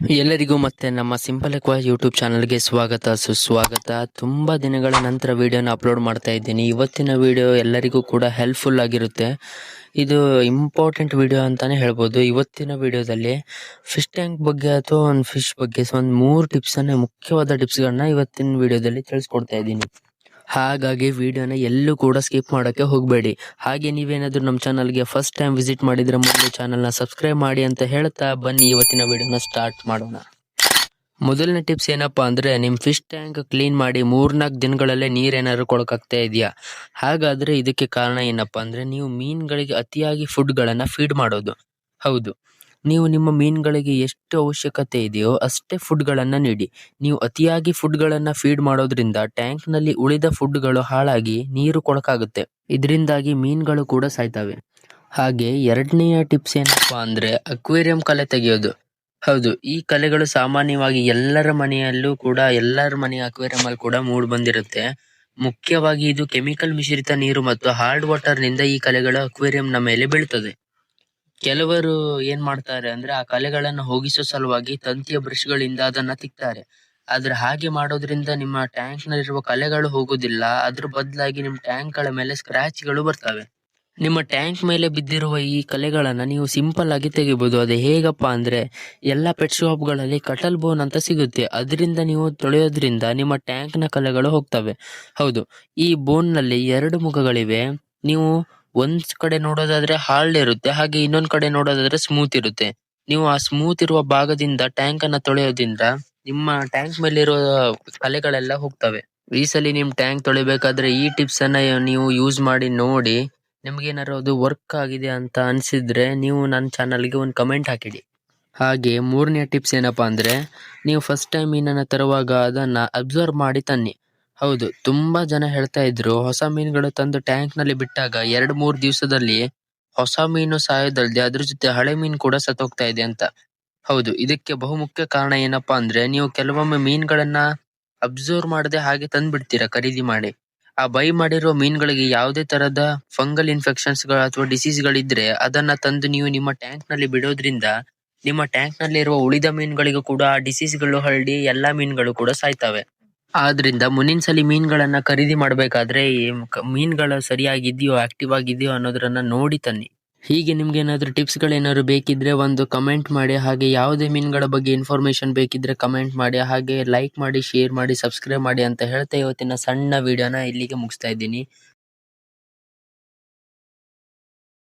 ಎಲ್ಲರಿಗೂ ಮತ್ತೆ ನಮ್ಮ ಸಿಂಪಲ್ ಎಕ್ವಾ ಯೂಟ್ಯೂಬ್ ಚಾನಲ್ಗೆ ಸ್ವಾಗತ. ಸುಸ್ವಾಗತ ತುಂಬ ದಿನಗಳ ನಂತರ ವಿಡಿಯೋನ ಅಪ್ಲೋಡ್ ಮಾಡ್ತಾ ಇದ್ದೀನಿ. ಇವತ್ತಿನ ವಿಡಿಯೋ ಎಲ್ಲರಿಗೂ ಕೂಡ ಹೆಲ್ಪ್ಫುಲ್ ಆಗಿರುತ್ತೆ. ಇದು ಇಂಪಾರ್ಟೆಂಟ್ ವಿಡಿಯೋ ಅಂತಾನೆ ಹೇಳ್ಬೋದು. ಇವತ್ತಿನ ವಿಡಿಯೋದಲ್ಲಿ ಫಿಶ್ ಟ್ಯಾಂಕ್ ಬಗ್ಗೆ ಅಥವಾ ಒಂದು ಫಿಶ್ ಬಗ್ಗೆ ಒಂದು ಮೂರು ಟಿಪ್ಸನ್ನು ಮುಖ್ಯವಾದ ಟಿಪ್ಸ್ಗಳನ್ನ ಇವತ್ತಿನ ವಿಡಿಯೋದಲ್ಲಿ ತಿಳಿಸ್ಕೊಡ್ತಾ ಇದ್ದೀನಿ. ಹಾಗಾಗಿ ವಿಡಿಯೋನ ಎಲ್ಲೂ ಕೂಡ ಸ್ಕಿಪ್ ಮಾಡೋಕ್ಕೆ ಹೋಗಬೇಡಿ. ಹಾಗೆ ನೀವೇನಾದರೂ ನಮ್ಮ ಚಾನಲ್ಗೆ ಫಸ್ಟ್ ಟೈಮ್ ವಿಸಿಟ್ ಮಾಡಿದರೆ ಮೊದಲು ಚಾನಲ್ನ ಸಬ್ಸ್ಕ್ರೈಬ್ ಮಾಡಿ ಅಂತ ಹೇಳ್ತಾ ಬನ್ನಿ. ಇವತ್ತಿನ ವಿಡಿಯೋನ ಸ್ಟಾರ್ಟ್ ಮಾಡೋಣ. ಮೊದಲನೇ ಟಿಪ್ಸ್ ಏನಪ್ಪ ಅಂದರೆ ನಿಮ್ಮ ಫಿಶ್ ಟ್ಯಾಂಕ್ ಕ್ಲೀನ್ ಮಾಡಿ ಮೂರ್ನಾಲ್ಕು ದಿನಗಳಲ್ಲೇ ನೀರೇನಾದ್ರು ಕೊಡೋಕ್ಕಾಗ್ತಾ ಇದೆಯಾ? ಹಾಗಾದರೆ ಇದಕ್ಕೆ ಕಾರಣ ಏನಪ್ಪ ಅಂದರೆ ನೀವು ಮೀನುಗಳಿಗೆ ಅತಿಯಾಗಿ ಫುಡ್ಗಳನ್ನು ಫೀಡ್ ಮಾಡೋದು. ಹೌದು. ನೀವು ನಿಮ್ಮ ಮೀನುಗಳಿಗೆ ಎಷ್ಟು ಅವಶ್ಯಕತೆ ಇದೆಯೋ ಅಷ್ಟೇ ಫುಡ್ಗಳನ್ನು ನೀಡಿ. ನೀವು ಅತಿಯಾಗಿ ಫುಡ್ಗಳನ್ನು ಫೀಡ್ ಮಾಡೋದ್ರಿಂದ ಟ್ಯಾಂಕ್ನಲ್ಲಿ ಉಳಿದ ಫುಡ್ಗಳು ಹಾಳಾಗಿ ನೀರು ಕೊಳಕಾಗುತ್ತೆ ಇದರಿಂದಾಗಿ ಮೀನುಗಳು ಕೂಡ ಸಾಯ್ತವೆ. ಹಾಗೆ ಎರಡನೆಯ ಟಿಪ್ಸ್ ಏನಪ್ಪಾ ಅಂದ್ರೆ ಅಕ್ವೇರಿಯಂ ಕಲೆ ತೆಗೆಯೋದು. ಹೌದು, ಈ ಕಲೆಗಳು ಸಾಮಾನ್ಯವಾಗಿ ಎಲ್ಲರ ಮನೆಯಲ್ಲೂ ಕೂಡ ಎಲ್ಲರ ಮನೆಯ ಅಕ್ವೇರಿಯಂ ಅಲ್ಲಿ ಕೂಡ ಮೂಡ್ ಬಂದಿರುತ್ತೆ. ಮುಖ್ಯವಾಗಿ ಇದು ಕೆಮಿಕಲ್ ಮಿಶ್ರಿತ ನೀರು ಮತ್ತು ಹಾರ್ಡ್ ವಾಟರ್ನಿಂದ ಈ ಕಲೆಗಳು ಅಕ್ವೇರಿಯಂನ ಮೇಲೆ ಬೀಳ್ತದೆ. ಕೆಲವರು ಏನ್ ಮಾಡ್ತಾರೆ ಅಂದ್ರೆ ಆ ಕಲೆಗಳನ್ನು ಹೋಗಿಸೋ ಸಲುವಾಗಿ ತಂತಿಯ ಬ್ರಷ್ ಗಳಿಂದ ಅದನ್ನ ತಿಕ್ತಾರೆ. ಆದ್ರೆ ಹಾಗೆ ಮಾಡೋದ್ರಿಂದ ನಿಮ್ಮ ಟ್ಯಾಂಕ್ ನಲ್ಲಿರುವ ಕಲೆಗಳು ಹೋಗುದಿಲ್ಲ. ಅದ್ರ ಬದಲಾಗಿ ನಿಮ್ಮ ಟ್ಯಾಂಕ್ಗಳ ಮೇಲೆ ಸ್ಕ್ರಾಚ್ಗಳು ಬರ್ತವೆ. ನಿಮ್ಮ ಟ್ಯಾಂಕ್ ಮೇಲೆ ಬಿದ್ದಿರುವ ಈ ಕಲೆಗಳನ್ನ ನೀವು ಸಿಂಪಲ್ ಆಗಿ ತೆಗಿಬಹುದು ಅದು ಹೇಗಪ್ಪ ಅಂದ್ರೆ ಎಲ್ಲ ಪೆಟ್ ಶಾಪ್ಗಳಲ್ಲಿ ಕಟಲ್ ಬೋನ್ ಅಂತ ಸಿಗುತ್ತೆ. ಅದರಿಂದ ನೀವು ತೊಳೆಯೋದ್ರಿಂದ ನಿಮ್ಮ ಟ್ಯಾಂಕ್ನ ಕಲೆಗಳು ಹೋಗ್ತವೆ. ಹೌದು, ಈ ಬೋನ್ನಲ್ಲಿ ಎರಡು ಮುಖಗಳಿವೆ. ನೀವು ಒಂದ್ ಕಡೆ ನೋಡೋದಾದ್ರೆ ಹಾರ್ಡ್ ಇರುತ್ತೆ, ಹಾಗೆ ಇನ್ನೊಂದ್ ಕಡೆ ನೋಡೋದಾದ್ರೆ ಸ್ಮೂತ್ ಇರುತ್ತೆ. ನೀವು ಆ ಸ್ಮೂತ್ ಇರುವ ಭಾಗದಿಂದ ಟ್ಯಾಂಕ್ ಅನ್ನ ತೊಳೆಯೋದ್ರಿಂದ ನಿಮ್ಮ ಟ್ಯಾಂಕ್ ಮೇಲಿರೋ ಕಲೆಗಳೆಲ್ಲ ಹೋಗ್ತವೆ. ಈ ಸಲ ನಿಮ್ ಟ್ಯಾಂಕ್ ತೊಳಿಬೇಕಾದ್ರೆ ಈ ಟಿಪ್ಸ್ ಅನ್ನ ನೀವು ಯೂಸ್ ಮಾಡಿ ನೋಡಿ ನಿಮ್ಗೆ ಏನಾದ್ರು ಅದು ವರ್ಕ್ ಆಗಿದೆ ಅಂತ ಅನ್ಸಿದ್ರೆ ನೀವು ನನ್ನ ಚಾನಲ್ಗೆ ಒಂದು ಕಮೆಂಟ್ ಹಾಕಿಡಿ. ಹಾಗೆ ಮೂರನೇ ಟಿಪ್ಸ್ ಏನಪ್ಪಾ ಅಂದ್ರೆ, ನೀವು ಫಸ್ಟ್ ಟೈಮ್ ಮೀನನ್ನ ತರುವಾಗ ಅದನ್ನ ಅಬ್ಸರ್ವ್ ಮಾಡಿ ತನ್ನಿ. ಹೌದು, ತುಂಬಾ ಜನ ಹೇಳ್ತಾ ಇದ್ರು, ಹೊಸ ಮೀನುಗಳು ತಂದು ಟ್ಯಾಂಕ್ನಲ್ಲಿ ಬಿಟ್ಟಾಗ ಎರಡ್ ಮೂರ್ ದಿವಸದಲ್ಲಿ ಹೊಸ ಮೀನು ಸಾಯೋದಲ್ದೆ ಅದ್ರ ಜೊತೆ ಹಳೆ ಮೀನು ಕೂಡ ಸತ್ತೋಗ್ತಾ ಇದೆ ಅಂತ. ಹೌದು, ಇದಕ್ಕೆ ಬಹುಮುಖ್ಯ ಕಾರಣ ಏನಪ್ಪಾ ಅಂದ್ರೆ, ನೀವು ಕೆಲವೊಮ್ಮೆ ಮೀನುಗಳನ್ನ ಅಬ್ಸರ್ವ್ ಮಾಡದೆ ಹಾಗೆ ತಂದ್ ಬಿಡ್ತೀರಾ ಖರೀದಿ ಮಾಡಿ. ಆ ಬೈ ಮಾಡಿರುವ ಮೀನುಗಳಿಗೆ ಯಾವುದೇ ತರದ ಫಂಗಲ್ ಇನ್ಫೆಕ್ಷನ್ಸ್ಗಳು ಅಥವಾ ಡಿಸೀಸ್ ಗಳಿದ್ರೆ ಅದನ್ನ ತಂದು ನೀವು ನಿಮ್ಮ ಟ್ಯಾಂಕ್ನಲ್ಲಿ ಬಿಡೋದ್ರಿಂದ ನಿಮ್ಮ ಟ್ಯಾಂಕ್ನಲ್ಲಿ ಇರುವ ಉಳಿದ ಮೀನುಗಳಿಗೂ ಕೂಡ ಆ ಡಿಸೀಸ್ಗಳು ಹರಡಿ ಎಲ್ಲಾ ಮೀನುಗಳು ಕೂಡ ಸಾಯ್ತವೆ. ಆದ್ರಿಂದ ಮುಂದಿನ ಸಲ ಮೀನುಗಳನ್ನ ಖರೀದಿ ಮಾಡ್ಬೇಕಾದ್ರೆ ಮೀನುಗಳು ಸರಿಯಾಗಿದೆಯೋ ಆಕ್ಟಿವ್ ಆಗಿದೆಯೋ ಅನ್ನೋದ್ರನ್ನ ನೋಡಿ ತನ್ನಿ. ಹೀಗೆ ನಿಮ್ಗೆ ಏನಾದ್ರು ಟಿಪ್ಸ್ ಗಳೇನಾದ್ರು ಬೇಕಿದ್ರೆ ಒಂದು ಕಮೆಂಟ್ ಮಾಡಿ, ಹಾಗೆ ಯಾವುದೇ ಮೀನುಗಳ ಬಗ್ಗೆ ಇನ್ಫಾರ್ಮೇಶನ್ ಬೇಕಿದ್ರೆ ಕಮೆಂಟ್ ಮಾಡಿ, ಹಾಗೆ ಲೈಕ್ ಮಾಡಿ ಶೇರ್ ಮಾಡಿ ಸಬ್ಸ್ಕ್ರೈಬ್ ಮಾಡಿ ಅಂತ ಹೇಳ್ತಾ ಇವತ್ತಿನ ಸಣ್ಣ ವಿಡಿಯೋನ ಇಲ್ಲಿಗೆ ಮುಗಿಸ್ತಾ ಇದ್ದೀನಿ.